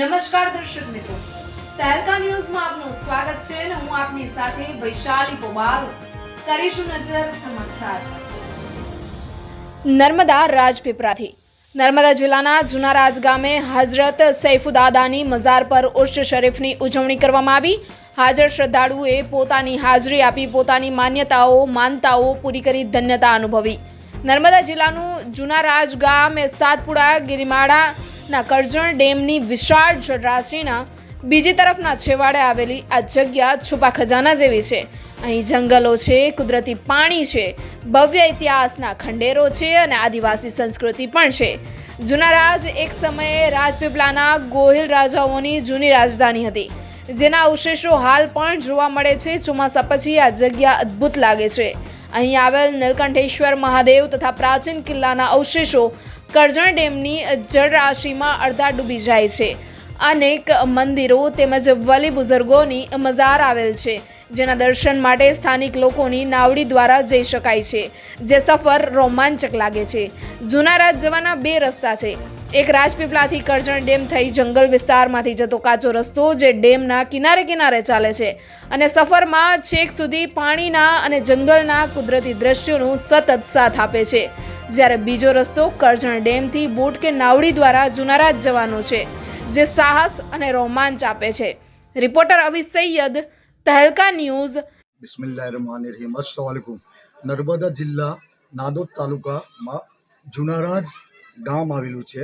નમસ્કાર દર્શક મિત્રો. તહેલકા ન્યૂઝમાં આપનું સ્વાગત છે અને હું આપની સાથે વૈશાલી પોબાર કરીશું નજર સમાચાર. નર્મદા રાજપીપળાથી. નર્મદા જિલ્લાના જુનારાજ ગામે હઝરત સૈફુદાદાની મઝાર પર ઉર્ષ શરીફની ઉજવણી કરવામાં આવી. હાજર શ્રદ્ધાળુએ પોતાની હાજરી આપી, પોતાની માન્યતાઓ, માનતાઓ પૂરી કરી ધન્યતા અનુભવી. નર્મદા જિલ્લાનું જુના રાજ ગામ સાતપુડા સાતપુડા ગિરિમાળાના કરજણ ડેમની વિશાળ જળરાશિના બીજી તરફના છેવાડે આવેલી આ જગ્યા છુપા ખજાના જેવી છે. અહીં જંગલો છે, કુદરતી પાણી છે, ભવ્ય ઇતિહાસના ખંડેરો છે અને આદિવાસી સંસ્કૃતિ પણ છે. જૂના રાજ એક સમયે રાજપીપળાના ગોહિલ રાજાઓની જૂની રાજધાની હતી, જેના અવશેષો હાલ પણ જોવા મળે છે. ચોમાસા પછી આ જગ્યા અદ્ભુત લાગે છે. અહીં આવેલ નીલકંઠેશ્વર મહાદેવ તથા પ્રાચીન કિલ્લાના અવશેષો કરજણ ડેમની જળરાશિમાં અડધા ડૂબી જાય છે. અનેક મંદિરો તેમજ વલી બુઝુર્ગોની મઝાર આવેલ છે, જેના દર્શન માટે સ્થાનિક લોકોની નાવડી દ્વારા જઈ શકાય છે, જે સફર રોમાંચક લાગે છે. જૂના રાજ જવાના બે રસ્તા છે. એક રાજપીપળાથી કરજણ ડેમ થઈ જંગલ વિસ્તારમાંથી જતો કાચો રસ્તો, જે ડેમના કિનારે કિનારે ચાલે છે. અને સફરમાં છેક સુધી પાણીના અને જંગલના કુદરતી દ્રશ્યોનું સતત સાથ આપે છે. જ્યારે બીજો રસ્તો કરજણ ડેમથી બોટ કે નાવડી દ્વારા જુનારાજ જવાનો છે, જે સાહસ અને રોમાંચ આપે છે. Reporter Avi Saiyad, Tehelka news. બિસ્મિલ્લાહિર્રહમાનિર્રહીમ. અસ્સલામુઅલૈકુમ. નર્મદા જિલ્લા નાદોદ તાલુકામાં જુનારાજ ગામ આવેલું છે.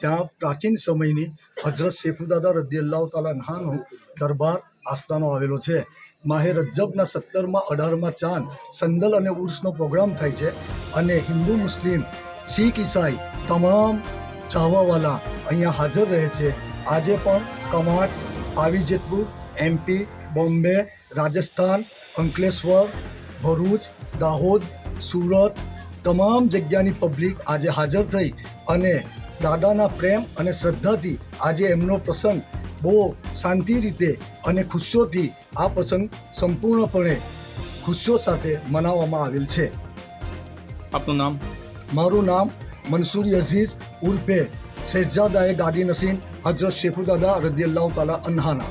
ત્યાં પ્રાચીન સમયની હજરત સૈફુદાદા રદિયલ્લાહ તાલા નહાનો દરબાર આસ્થાનો આવેલો છે માહે રજબના સત્તરમાં અઢારમાં ચાંદ સંદલ અને ઉર્સનો પ્રોગ્રામ થાય છે અને હિન્દુ મુસ્લિમ શીખ ઈસાઈ તમામ ચાહવાવાલા અહીંયા હાજર રહે છે આજે પણ કમાટ આવી જેતપુર એમપી બોમ્બે રાજસ્થાન અંકલેશ્વર ભરૂચ દાહોદ સુરત તમામ જગ્યાની પબ્લિક આજે હાજર થઈ અને દાદાના પ્રેમ અને શ્રદ્ધાથી આજે એમનો પ્રસંગ બહુ શાંતિ રીતે અને ખુશીઓથી આ પ્રસંગ સંપૂર્ણપણે ખુશીઓ સાથે મનાવવામાં આવેલ છે. આપનું નામ? મારું નામ મનસુરી અઝીઝ ઉર્ફે શહેજાદાએ દાદી નસીન હજરત શેખુદાદા રદિયલ્લાહ તાલા અન્હાના.